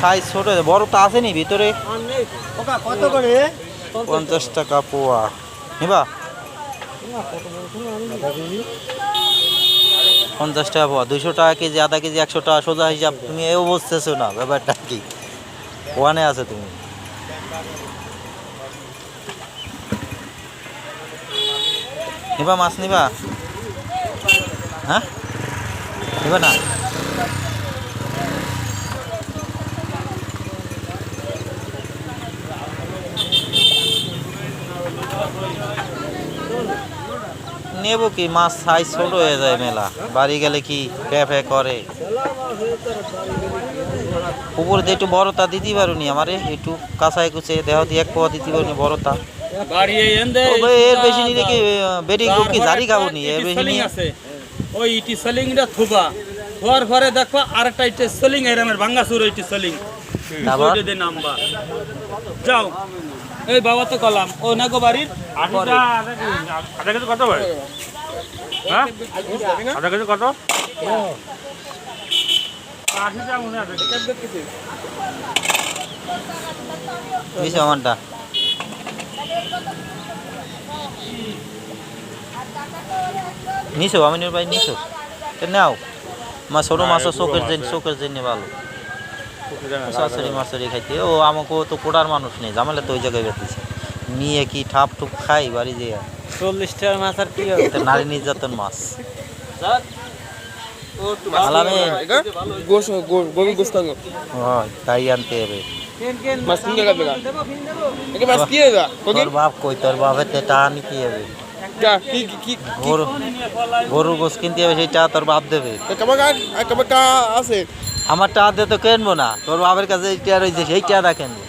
Size ছোট বড় তো আসেনি ভিতরে? কত করে? পঞ্চাশ টাকা পোয়া। নিবা? পঞ্চাশ টাকা পোয়া দুইশো টাকা কেজি আধা কেজি একশো টাকা সোজা হিসাব। তুমি এও বুঝতেছো না ব্যাপারটা কি? ওয়ানে আছে তুমি। নিবা মাছ নিবা? হ্যাঁ? নিবা না? নেব কি? মাছ সাইজ ছোট হয়ে যায় মেলা। বাড়ি গেলে কি ক্যাফে করে? উপরে দিয়ে একটু বড়তা দিতে পারুনি আমারে? একটু কাঁচায় কুচে দেহ দিয়ে এক পোয়া দিতে পারুনি বড়তা। এর বেশি নিলে কি বেডিং কি জারি খাব নি এর বেশি নিয়ে ওই ইটি সেলিংটা থুবা। থোয়ার পরে দেখো আরেকটা ইটি সেলিং এরামের ভাঙ্গাসুর ইটি সেলিং। তারপর? ওইটা দিয়ে নামবা যাও। এই বাবা তো কলাম। ও না গো বাড়ির? আধা কেজি কত ভাই? হ্যাঁ? আধা কেজি কত? নিছো আমারটা নিছো আমিনুর ভাই নিছো? নাও। মা ছোট মাছ চোখের জন্য চোখের জন্য ভালো। শাশুড়ি মাছড়ি খাইতে। ও আমাকে তো কোটার মানুষ নেই জামালে তো ওই জায়গায় বেঁধেছে। নিয়ে কি ঠাপ টুপ খাই বাড়ি যেয়ে? চল্লিশ টাকার মাছ আর কি নারী নির্যাতন মাছ। গরু তাই আনতে হবে। মাছ কিনে খাবে না একে মাছ কিনে যা তোর বাপ কই তোর বাপের তে টাকা নিতে হবে? কি কি কি গরু গরুর গোস কিনতে হবে সেই টাকা তোর বাপ দেবে। আছে? আমার টাকা দিয়ে তো কেনবো না। তোর বাবার কাছে এই টাকা রয়েছে, সেই টাকা কিনবো।